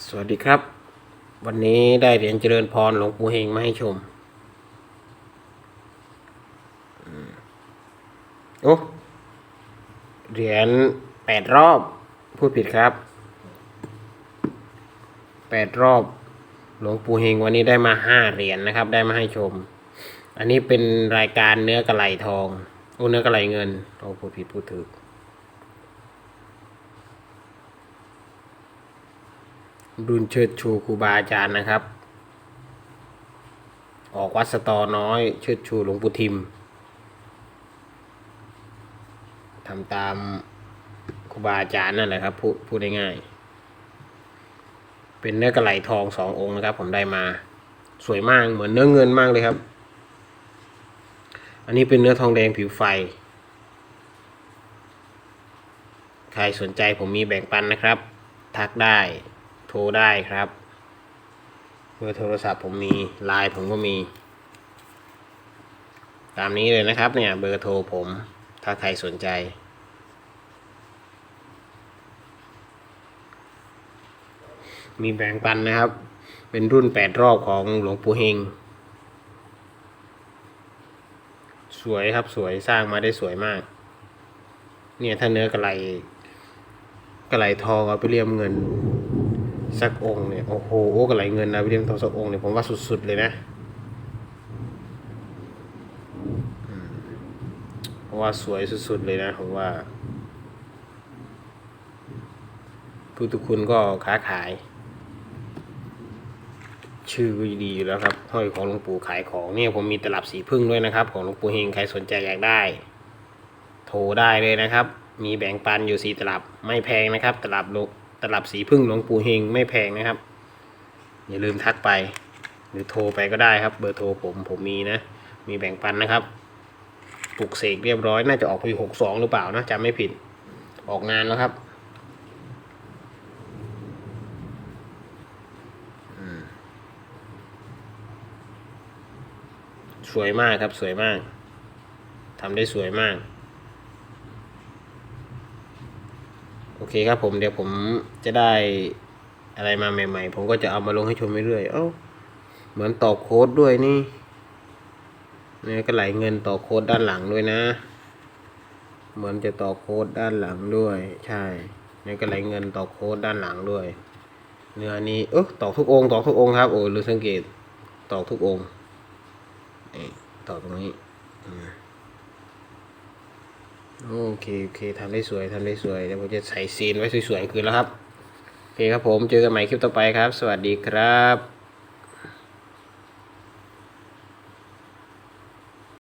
สวัสดีครับ วันนี้ได้เหรียญเจริญพรหลวงปู่เฮงมาให้ชมโอ้เหรียญแปดรอบพูดผิดครับแปดรอบหลวงปู่เฮงวันนี้ได้มาห้าเหรียญนะครับ ได้มาให้ชม อันนี้เป็นรายการเนื้อกระไหลทองโอ้เนื้อกระไหลเงินโอ้พูดผิดพูดถูก รุ่นเชิดชูครูบาอาจารย์นะครับ ออกวัดสตอน้อย เชิดชูหลวงปู่ทิมทำตามครูบาอาจารย์นั่นแหละครับพูดพูดง่ายๆเป็นเนื้อกระไหลทองสององค์นะครับ ผมได้มา สวยมากเหมือนเนื้อเงินมากเลยครับ อันนี้เป็นเนื้อทองแดงผิวไฟ ใครสนใจผมมีแบ่งปันนะครับ ทักได้ โทรได้ครับ เบอร์โทรศัพท์ผมมีไลน์ผมก็มี ตามนี้เลยนะครับเนี่ยเบอร์โทรผม ถ้าใครสนใจ มีแบ่งปันนะครับ เป็นรุ่นแปดรอบของหลวงปู่เฮง สวยครับสวยสร้างมาได้สวยมาก เนี่ยถ้าเนื้อกระไหลกระไหลทองเอาไปเรียมเงิน สักองค์เนี่ย โอ้โหกระไหลเงินนะไปเรียมทองสักองค์เนี่ยผมว่าสุดๆเลยนะอืมเพราะว่าสวยสุดๆเลยนะผมว่าพุทธคุณก็ค้าขาย ชื่อก็ดีอยู่แล้วครับห้อยของหลวงปู่ขายของเนี่ยผมมีตลับสีพึ่งด้วยนะครับ ของหลวงปู่เฮงใครสนใจอยากได้ โทรได้เลยนะครับ มีแบ่งปันอยู่สีตลับไม่แพงนะครับ ตลับลูก ตลับสีพึ่งหลวงปู่เฮงไม่แพงนะครับ อย่าลืมทักไป หรือโทรไปก็ได้ครับ เบอร์โทรผมผมมีนะ มีแบ่งปันนะครับปลุกเสกเรียบร้อยน่าจะออกปีหกสองหรือเปล่านะจำไม่ผิดออกงานแล้วครับสวยมากครับสวยมากทำได้สวยมาก โอเคครับผมเดี๋ยวผมจะได้อะไรมาใหม่ ๆ ผมก็จะเอามาลงให้ชมเรื่อยๆเอ้าเหมือนต่อโค้ดด้วยนี่เนี่ยก็ไหลเงินต่อโค้ดด้านหลังด้วยนะ เหมือนจะต่อโค้ดด้านหลังด้วย ใช่เนี่ยก็ไหลเงินต่อโค้ดด้านหลังด้วย เนื้อนี้เออตอกทุกองค์ตอกทุกองค์ครับโอ้ลืมสังเกตตอกทุกองค์ต่อตรงนี้ โอเคโอเคทำได้สวยทำได้สวยเดี๋ยวผมจะใส่ซีนไว้สวยๆคืนแล้วครับ โอเคครับผมเจอกันใหม่คลิปต่อไปครับ สวัสดีครับ